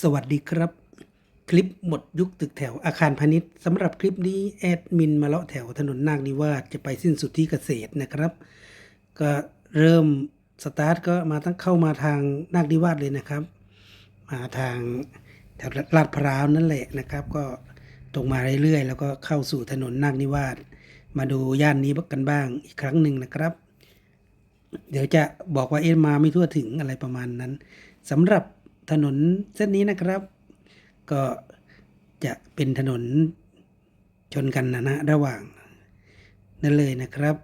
สวัสดีครับ คลิปหมดยุคตึกแถวอาคารพาณิชย์สำหรับคลิปนี้แอดมินมาเลาะแถวถนนนาคนิวาสจะไปสิ้นสุดที่เกษตรนะครับ ก็เริ่มสตาร์ทก็มาตั้งเข้ามาทางนาคนิวาสเลยนะครับ มาทางแถวลาดพร้าวนั่นแหละนะครับ ก็ตรงมาเรื่อยๆ แล้วก็เข้าสู่ถนนนาคนิวาสมาดูย่านนี้กันบ้างอีกครั้งหนึ่งนะครับ เดี๋ยวจะบอกว่าเอ็มาไม่ทั่วถึงอะไรประมาณนั้นสำหรับ ถนนเส้นนี้นะครับ ก็จะเป็นถนนชนกันนะนะระหว่าง นั่นเลยนะครับ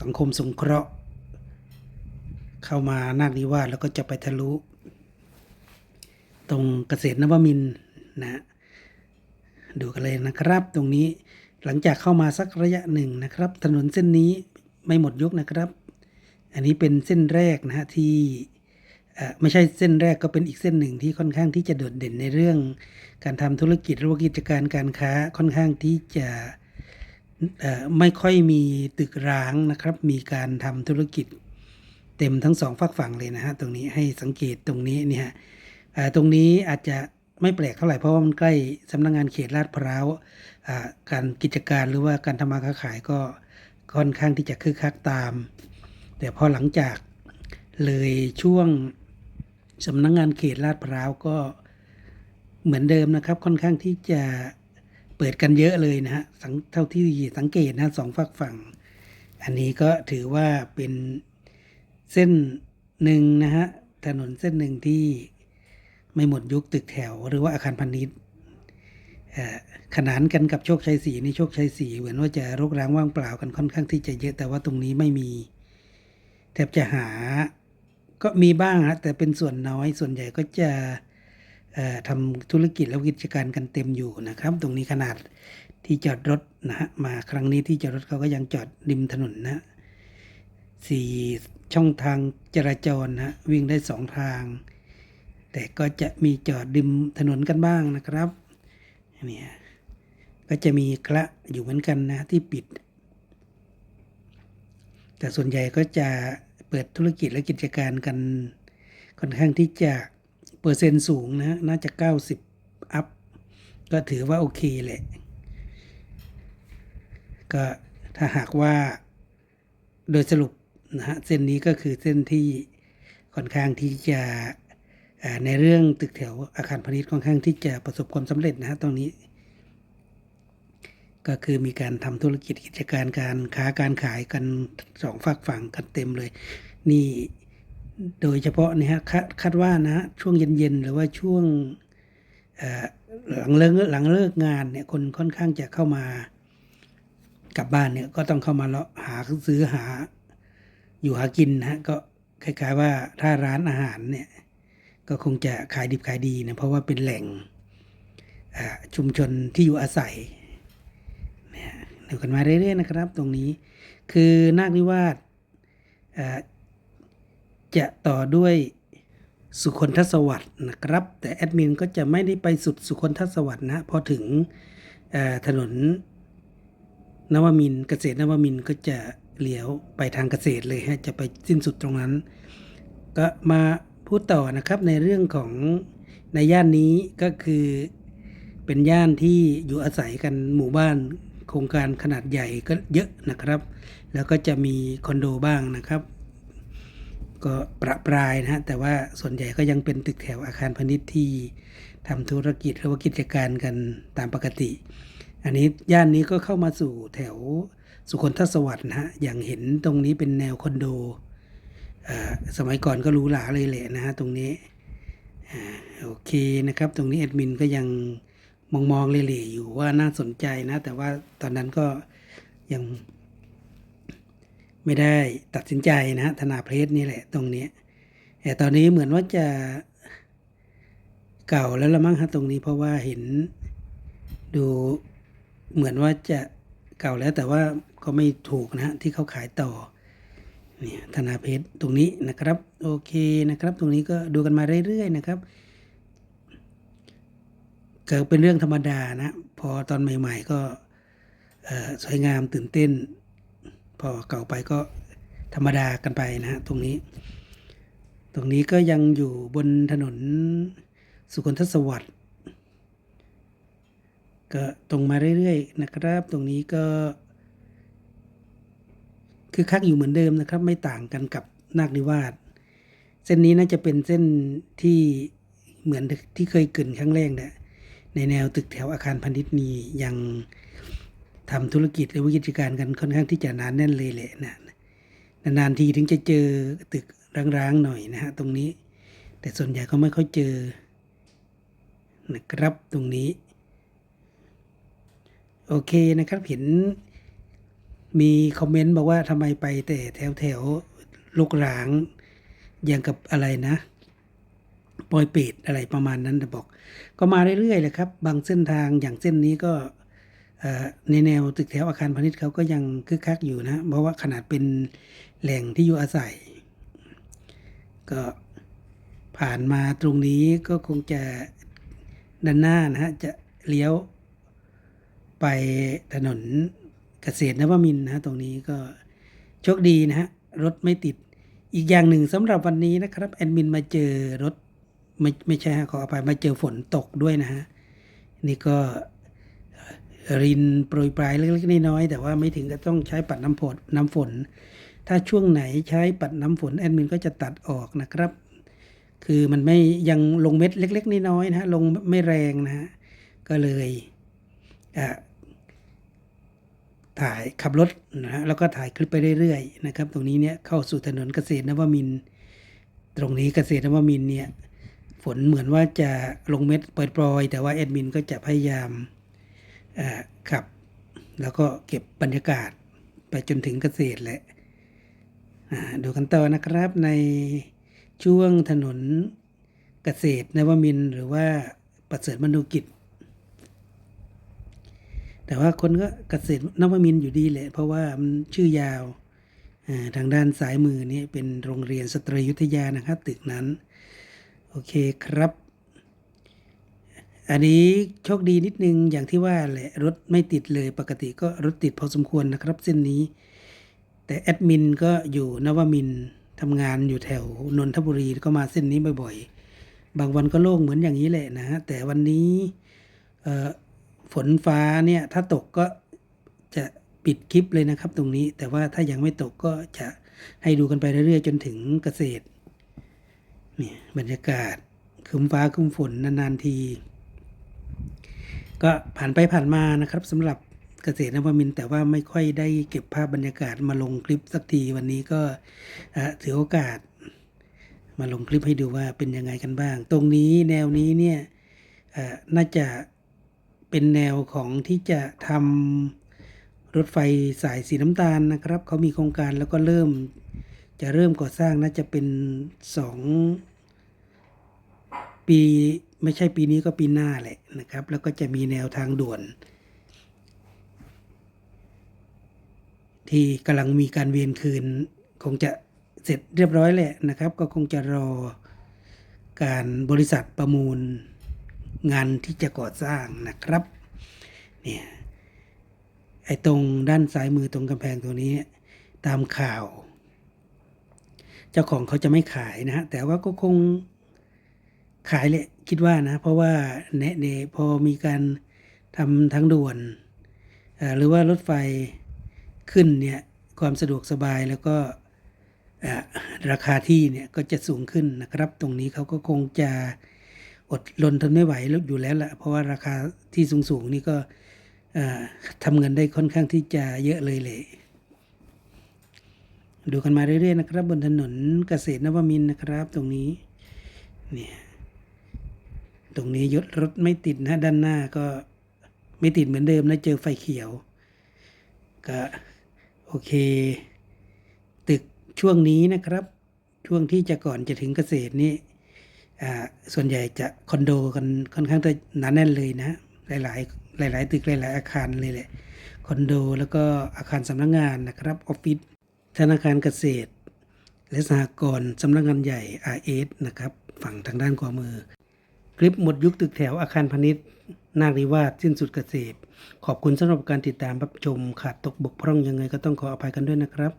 สังคมสงเคราะห์ เข้ามานาคนิวาสแล้วก็จะไปทะลุ ตรงเกษตรนวมินนะดูกันเลยนะครับ ตรงนี้หลังจากเข้ามาสักระยะหนึ่งนะครับ ถนนเส้นนี้ไม่หมดยุคนะครับ อันนี้เป็นเส้นแรกนะฮะที่ ไม่ใช่เส้นแรกก็เป็นอีกเส้นหนึ่งที่ค่อนข้างที่จะโดดเด่นในเรื่อง การทำธุรกิจหรือว่ากิจการการค้าค่อนข้างที่จะไม่ค่อยมีตึกร้างนะครับ มีการทำธุรกิจเต็มทั้งสองฝักฝั่งเลยนะฮะตรงนี้ให้สังเกตตรงนี้เนี่ยฮะตรงนี้อาจจะไม่แปลกเท่าไหร่เพราะว่ามันใกล้สำนักงานเขตลาดพร้าวการกิจการหรือว่าการทำมาค้าขายก็ค่อนข้างที่จะคึกคักตาม แต่พอหลังจากเลยช่วง สำนักงงานเขตลาดพร้าวก็เหมือนเดิมนะครับ ค่อนข้างที่จะเปิดกันเยอะเลยนะฮะสังเท่าที่สังเกตนะสองฝักฝั่ง อันนี้ก็ถือว่าเป็นเส้นหนึ่งนะฮะถนนเส้นหนึ่งที่ไม่หมดยุคตึกแถว หรือว่าอาคารพาณิชย์ขนานกันกับโชคชัยสีในโชคชัยสีเหมือนว่าจะรกร้างว่างเปล่ากันค่อนข้างที่จะเยอะแต่ว่าตรงนี้ไม่มี แทบจะหา ก็มีบ้างฮะแต่เป็นส่วนน้อยส่วนใหญ่ก็จะทำธุรกิจและกิจการกันเต็มอยู่นะครับ ตรงนี้ขนาดที่จอดรถนะฮะมาครั้งนี้ที่จอดรถเขาก็ยังจอดริมถนนนะสี่ช่องทางจราจรนะฮะวิ่งได้สองทาง แต่ก็จะมีจอดริมถนนกันบ้างนะครับเนี่ยก็จะมีคละอยู่เหมือนกันนะที่ปิด แต่ส่วนใหญ่ก็จะ เปิดธุรกิจและกิจการกันค่อนข้างที่จะเปอร์เซ็นต์สูงนะน่าจะ 90 อัพ ก็ถือว่าโอเคแหละ ก็ถ้าหากว่าโดยสรุปนะฮะเส้นนี้ก็คือเส้นที่ค่อนข้างที่จะในเรื่องตึกแถวอาคารพาณิชย์ค่อนข้างที่จะประสบความสำเร็จนะฮะตรงนี้ ก็คือมีการทำธุรกิจกิจการการค้าการขายกันสองฝักฝั่งกันเต็มเลย นี่โดยเฉพาะนี่ฮะคาดคาดว่านะฮะช่วงเย็นๆ หรือว่าช่วงหลังเลิกหลังเลิกงานเนี่ยคนค่อนข้างจะเข้ามากลับบ้านเนี่ยก็ต้องเข้ามาเลาะหาซื้อหาอยู่หากินนะฮะก็คล้ายๆว่าถ้าร้านอาหารเนี่ยก็คงจะขายดิบขายดีนะเพราะว่าเป็นแหล่งชุมชนที่อยู่อาศัย ดูกันมาเรื่อยๆนะครับ ตรงนี้คือนาคนิวาสจะต่อด้วยสุคนทศวรรษนะครับ แต่แอดมินก็จะไม่ได้ไปสุดสุคนทศวรรษนะพอถึงถนนนวมินเกษตรนวมินก็จะเลี้ยวไปทางเกษตรเลยฮะจะไปสิ้นสุดตรงนั้น ก็มาพูดต่อนะครับในเรื่องของในย่านนี้ก็คือเป็นย่านที่อยู่อาศัยกันหมู่บ้าน โครงการขนาดใหญ่ก็เยอะนะครับ แล้วก็จะมีคอนโดบ้างนะครับ ก็ประปรายนะฮะแต่ว่าส่วนใหญ่ก็ยังเป็นตึกแถวอาคารพาณิชย์ที่ทำธุรกิจหรือว่ากิจการกันตามปกติ อันนี้ย่านนี้ก็เข้ามาสู่แถวสุคนทศวรรษนะฮะอย่างเห็นตรงนี้เป็นแนวคอนโดสมัยก่อนก็รูหราเลยแหละนะฮะตรงนี้โอเคนะครับ ตรงนี้แอดมินก็ยัง มองมองๆเล่ๆอยู่ว่าน่าสนใจนะ แต่ว่าตอนนั้นก็ยังไม่ได้ตัดสินใจนะธนาเพลสนี่แหละตรงนี้แต่ตอนนี้เหมือนว่าจะเก่าแล้วละมั้งฮะตรงนี้เพราะว่าเห็นดูเหมือนว่าจะเก่าแล้วแต่ว่าก็ไม่ถูกนะฮะที่เขาขายต่อเนี่ยธนาเพชรตรงนี้นะครับ โอเคนะครับ ตรงนี้ก็ดูกันมาเรื่อยๆนะครับ ก็เป็นเรื่องธรรมดานะ พอตอนใหม่ ๆ ก็สวยงามตื่นเต้น พอเก่าไปก็ธรรมดากันไปนะฮะตรงนี้ ตรงนี้ก็ยังอยู่บนถนนสุคนทศวรรษก็ตรงมาเรื่อยๆนะครับ ตรงนี้ก็คือคักอยู่เหมือนเดิมนะครับ ไม่ต่างกันกับนาคนิวาสเส้นนี้น่าจะเป็นเส้นที่เหมือนที่เคยเกินครั้งแรกเนี่ย ในแนวตึกแถวอาคารพาณิชย์นี้ยังทำธุรกิจและวิกิจการกันค่อนข้างที่จะหนานแน่นเลยแหละนะนานๆทีถึงจะเจอตึกร้างๆหน่อยนะฮะตรงนี้ แต่ส่วนใหญ่ก็ไม่ค่อยเจอนะครับตรงนี้ โอเคนะครับเห็นมีคอมเมนต์บอกว่าทำไมไปแต่แถวแถวๆลูกหลางอย่างกับอะไรนะ ปอยเปตอะไรประมาณนั้นแต่บอก ก็มาเรื่อยๆเลยครับ บางเส้นทางอย่างเส้นนี้ก็ในแนวตึกแถวอาคารพาณิชย์เขาก็ยังคึกคักอยู่นะ เพราะว่าขนาดเป็นแหล่งที่อยู่อาศัย ก็ผ่านมาตรงนี้ก็คงจะด้านหน้านะฮะจะเลี้ยวไปถนนเกษตรนวมินนะฮะตรงนี้ก็โชคดีนะฮะรถไม่ติดอีกอย่างหนึ่งสำหรับวันนี้นะครับแอดมินมาเจอรถ ไม่ไม่ใช่ฮะขออภัยมาเจอฝนตกด้วยนะฮะนี่ก็รินโปรยปลายเล็กๆน้อยๆแต่ว่าไม่ถึงกับต้องใช้ปัดน้ำฝนน้ำฝน ถ้าช่วงไหนใช้ปัดน้ำฝนแอดมินก็จะตัดออกนะครับ คือมันไม่ยังลงเม็ดเล็ก ๆน้อยๆนะฮะลงไม่แรงนะฮะก็เลยถ่ายขับรถนะฮะแล้วก็ถ่ายคลิปไปเรื่อยๆนะครับ ตรงนี้เนี่ยเข้าสู่ถนนเกษตรนวมิน ตรงนี้เกษตรนวมินเนี่ย ฝนเหมือนว่าจะลงเม็ดปิดปลอยๆ แต่ว่าแอดมินก็จะพยายามขับ แล้วก็เก็บบรรยากาศไปจนถึงเกษตรแหละอ่าดูกันต่อนะครับในช่วงถนนเกษตรนวมินหรือว่าประเสริฐมนุกิจ แต่ว่าคนก็เกษตรนวมินอยู่ดีแหละ เพราะว่ามันชื่อยาวทางด้านซ้ายมือนี่เป็นโรงเรียนสตรียุทธยานะครับตึกนั้น โอเคครับ อันนี้โชคดีนิดนึงอย่างที่ว่าแหละรถไม่ติดเลยปกติก็รถติดพอสมควรนะครับ เส้นนี้ แต่แอดมินก็อยู่นวมินทำงานอยู่แถวนนทบุรีก็มาเส้นนี้บ่อยๆ บางวันก็โล่งเหมือนอย่างนี้แหละนะฮะแต่วันนี้ฝนฟ้าเนี่ยถ้าตกก็จะปิดคลิปเลยนะครับตรงนี้ แต่ว่าถ้ายังไม่ตกก็จะให้ดูกันไปเรื่อยๆ จนถึงเกษตร เนี่ยบรรยากาศครึ้มฟ้าครึ้มฝนนานๆที ก็ผ่านไปผ่านมานะครับสำหรับเกษตรนวมินแต่ว่าไม่ค่อยได้เก็บภาพบรรยากาศมาลงคลิปสักทีวันนี้ก็เอ่อถือโอกาส มาลงคลิปให้ดูว่าเป็นยังไงกันบ้าง ตรงนี้แนวนี้เนี่ยน่าจะเป็นแนวของที่จะทำรถไฟสายสีน้ำตาลนะครับเขามีโครงการแล้วก็เริ่มจะเริ่มก่อสร้างน่าจะเป็นสอง ปีไม่ใช่ปีนี้ก็ปีหน้าแหละนะครับ แล้วก็จะมีแนวทางด่วน ที่กำลังมีการเวียนคืน คงจะเสร็จเรียบร้อยแหละนะครับ ก็คงจะรอการบริษัทประมูลงานที่จะก่อสร้างนะครับเนี่ยไอ้ตรงด้านซ้ายมือตรงกำแพงตัวนี้ตามข่าว เจ้าของเขาจะไม่ขายนะฮะแต่ว่าก็คง ขายแหละคิดว่านะ เพราะว่าเนเนพอมีการทำทางด่วน หรือว่ารถไฟขึ้นเนี่ยความสะดวกสบายแล้วก็ราคาที่เนี่ยก็จะสูงขึ้นนะครับ ตรงนี้เขาก็คงจะอดรนทนไม่ไหวแล้วอยู่แล้วละเพราะว่าราคาที่สูงๆนี่ก็ทำเงินได้ค่อนข้างที่จะเยอะเลยเลยดูกันมาเรื่อยๆนะครับ บนถนนเกษตรนวมินนะครับ ตรงนี้เนี่ย ตรงนี้ยศรถไม่ติดนะด้านหน้าก็ไม่ติดเหมือนเดิมนะเจอไฟเขียว ก็โอเค ตึกช่วงนี้นะครับ ช่วงที่จะก่อนจะถึงเกษตรนี่อ่าส่วนใหญ่จะคอนโดกันค่อนข้างจะหนาแน่นเลยนะ หลาย ๆ หลาย ๆ ตึกหลาย ๆ อาคารเลยแหละคอนโดแล้วก็อาคารสำนักงานนะครับออฟฟิศธนาคารเกษตร และสหกรณ์สำนักงานใหญ่ RS นะครับ ฝั่งทางด้านขวามือ ลิปหมดยุคตึกแถวอาคารพาณิชย์นาคนิวาสสิ้นสุดเกษตร ขอบคุณสำหรับการติดตามรับชมขาดตกบกพร่องยังไงก็ต้องขออภัยกันด้วยนะครับ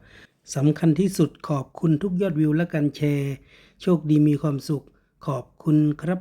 สำคัญที่สุดขอบคุณทุกยอดวิวและการแชร์ โชคดีมีความสุข ขอบคุณครับ